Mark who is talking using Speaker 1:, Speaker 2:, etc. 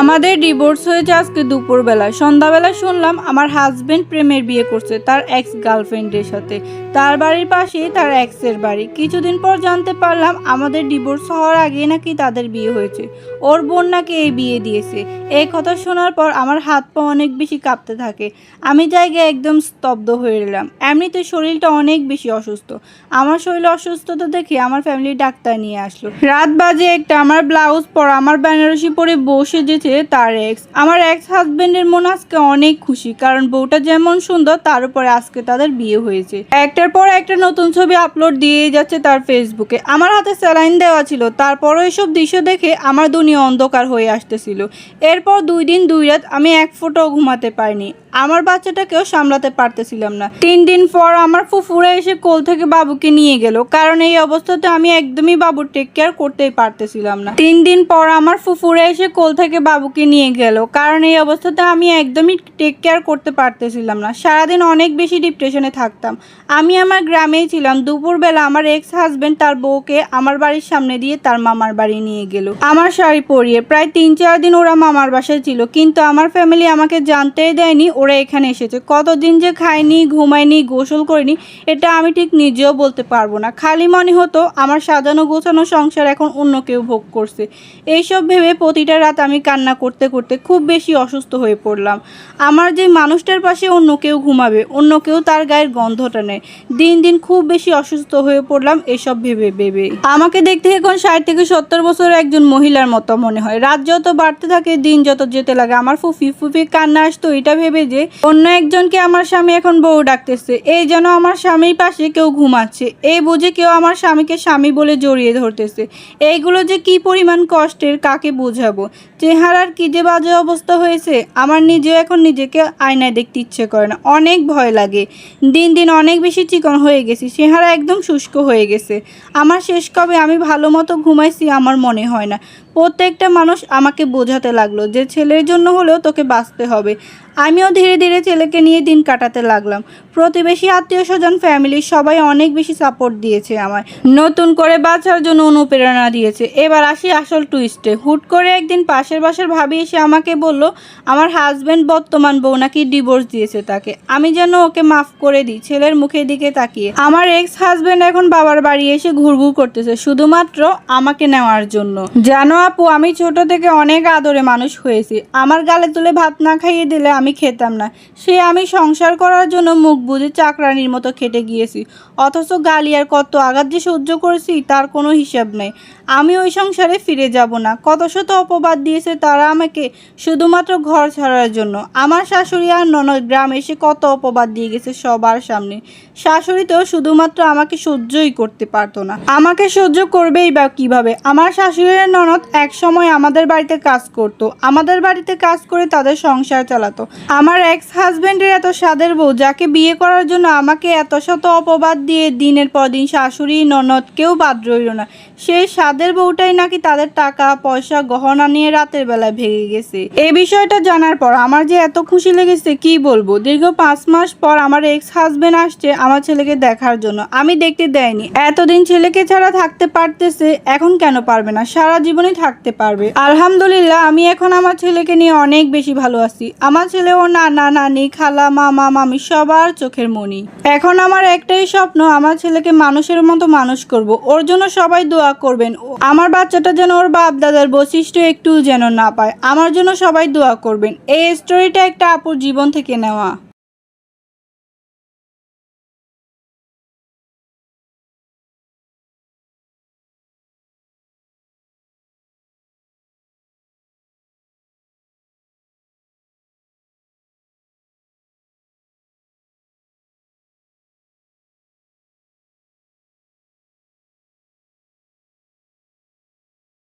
Speaker 1: আমাদের ডিভোর্স হয়েছে আজকে দুপুরবেলা। সন্ধ্যাবেলা শুনলাম আমার হাজবেন্ড প্রেমের বিয়ে করছে তার এক্স গার্লফ্রেন্ডের সাথে। তার বাড়ির পাশেই তার এক্সের বাড়ি। কিছুদিন পর জানতে পারলাম আমাদের ডিভোর্স হওয়ার আগে নাকি তাদের বিয়ে হয়েছে। ওর বোন নাকি এই বিয়ে দিয়েছে। এই কথা শোনার পর আমার হাত পা অনেক বেশি কাঁপতে থাকে। আমি জায়গায় একদম স্তব্ধ হয়ে এলাম এমনিতে শরীরটা অনেক বেশি অসুস্থ। আমার শরীর অসুস্থতা দেখে আমার ফ্যামিলি ডাক্তার নিয়ে আসলো। রাত বাজে একটা, আমার ব্লাউজ পরা, আমার বেনারসি পরে বসে যেছে তার এক্স আমার এক্স হাজবেন্ডের মন আজকে অনেক খুশি, কারণ বউটা যেমন সুন্দর, তার উপরে আজকে তাদের বিয়ে হয়েছে। একটার পর একটা নতুন ছবি আপলোড দিয়ে যাচ্ছে তার ফেসবুকে আমার হাতে স্যালাইন দেওয়া ছিল, তারপরও এসব দৃশ্য দেখে আমার দুনিয়া অন্ধকার হয়ে আসতেছিল। এরপর দুই দিন, দুই রাত আমি এক ফোঁটাও ঘুমাতে পারিনি। আমার বাচ্চাটাকেও সামলাতে পারতেছিলাম না। তিন দিন পর আমার ফুফুরা এসে কোল থেকে বাবুকে নিয়ে গেল, কারণ এই অবস্থাতে আমি একদমই বাবুর টেক কেয়ার করতেই পারতেছিলাম না। তিন দিন পর আমার ফুফুরা এসে কোল থেকে বাবুকে নিয়ে গেল। কারণ এই অবস্থাতে আমি একদমই টেক কেয়ার করতে পারতেছিলাম না। সারাদিন অনেক বেশি ডিপ্রেশনে থাকতাম। আমি আমার গ্রামেই ছিলাম। দুপুরবেলা আমার এক্স হাজব্যান্ড তার বউকে আমার বাড়ির সামনে দিয়ে তার মামার বাড়ি নিয়ে গেল। আমার শাড়ি পরিয়ে প্রায় তিন চার দিন ওরা মামার বাসায় ছিল। কিন্তু আমার ফ্যামিলি আমাকে জানতেই দেয়নি ওরা এখানে এসেছে। কতদিন যে খাইনি, ঘুমাইনি, গোসল করিনি, এটা আমি ঠিক নিজেও বলতে পারব না। খালি মনে হতো আমার সাজানো গোছানো সংসার এখন অন্য কেউ ভোগ করছে। এইসব ভেবে প্রতিটা রাত আমি কান্না করতে করতে খুব বেশি অসুস্থ হয়ে পড়লাম। আমার যে মানুষটার পাশে অন্য কেউ ঘুমাবে, অন্য কেউ তার গায়ের গন্ধটা নেয়, দিন দিন খুব বেশি অসুস্থ হয়ে পড়লাম এসব ভেবে ভেবে। আমাকে দেখতে এখন ষাট থেকে সত্তর বছরের একজন মহিলার মতো মনে হয়। রাত যত বাড়তে থাকে, দিন যত যেতে লাগে। আমার ফুফি ফুফি কান্না আসতো এটা ভেবে যে, অন্য একজনকে আমার স্বামী এখন বউ ডাকতেছে। এই যেন আমার স্বামীর পাশে কেউ ঘুমাচ্ছে। এই বুঝে কেউ আমার স্বামীকে স্বামী বলে জড়িয়ে ধরতেছে। এইগুলো যে কি পরিমাণ কষ্টের, কাকে বোঝাবো? চেহারার কী যে বাজে অবস্থা হয়েছে, আমার নিজেও এখন নিজেকে আয়নায় দেখতে ইচ্ছে করে না। অনেক ভয় লাগে। দিন দিন অনেক বেশি চিকন হয়ে গেছি। চেহারা একদম শুষ্ক হয়ে গেছে। আমার শেষ কবে আমি ভালো মতো ঘুমাইছি আমার মনে হয় না। প্রত্যেকটা মানুষ আমাকে বোঝাতে লাগল যে ছেলের জন্য হলেও তোকে বাঁচতে হবে। আমিও ধীরে ধীরে ছেলেকে নিয়ে দিন কাটাতে লাগলাম। প্রতিবেশী আত্মীয় স্বজন ফ্যামিলির সবাই অনেক বেশি সাপোর্ট দিয়েছে আমায়। নতুন করে বাঁচার জন্য অনুপ্রেরণা দিয়েছে। এবার আসি আসল টুইস্টে হুট করে একদিন পাশের বাসার ভাবি এসে আমাকে বলল, আমার হাজব্যান্ড বর্তমান বউ নাকি ডিভোর্স দিয়েছে তাকে। আমি যেন ওকে মাফ করে দিই, ছেলের মুখের দিকে তাকিয়ে। আমার এক্স হাজব্যান্ড এখন বাবার বাড়ি এসে ঘুরঘুর করতেছে, শুধুমাত্র আমাকে নেওয়ার জন্য। জানো আপু, আমি ছোট থেকে অনেক আদরে মানুষ হয়েছি। আমার গালে তুলে ভাত না খাইয়ে দিলে আমি খেতাম না। সে আমি সংসার করার জন্য মুখ বুঝে চাকরানির মতো খেটে গিয়েছি। অথচ গালি আর কত আঘাত যে সহ্য করেছি, তার কোনো হিসাব নেই। আমি ওই সংসারে ফিরে যাব না। কত শত অপবাদ দিয়েছে তারা আমাকে শুধুমাত্র ঘর ছাড়ার জন্য। আমার শাশুড়ি আর ননদ গ্রাম এসে কত অপবাদ দিয়ে গেছে সবার সামনে। শাশুড়ি তো শুধুমাত্র আমাকে সহ্যই করতে পারতো না। আমাকে সহ্য করবেই বা কীভাবে? আমার শাশুড়ির ননদ এক সময় আমাদের বাড়িতে কাজ করত। আমাদের বাড়িতে কাজ করে তাদের সংসার চালাতো। আমার এক্স হাজবেন্ডের এত স্বাদের বউ, যাকে বিয়ে করার জন্য আমাকে এত শত অপবাদ দিয়ে দিনের পর দিন শাশুড়ি, ননদ কেউ বাদ রইল না। সেই স্বাদের বউটাই নাকি তাদের টাকা, পয়সা, গহনা নিয়ে রাতের বেলায় ভেঙে গেছে। এই বিষয়টা জানার পর আমার যে এত খুশি লেগেছে, কি বলব? দীর্ঘ পাঁচ মাস পর আমার এক্স হাজবেন্ড আসছে আমার ছেলেকে দেখার জন্য। আমি দেখতে দেয়নি। এতদিন ছেলেকে ছাড়া থাকতে পারতেছে, এখন কেন পারবে না? সারা জীবনই থাকতে পারবে। আলহামদুলিল্লাহ, আমি এখন আমার ছেলেকে নিয়ে অনেক বেশি ভালো আছি। আমার ছেলে ও নানা নানি, খালা, মামা, মামি সবার চোখের মনি। এখন আমার একটাই স্বপ্ন, আমার ছেলেকে মানুষের মতো মানুষ করব। ওর জন্য সবাই দোয়া করবেন। আমার বাচ্চাটা যেন ওর বাপ দাদার বৈশিষ্ট্য একটু যেন না পায়। আমার জন্য সবাই দোয়া করবেন। এই স্টোরিটা একটা আপুর জীবন থেকে নেওয়া।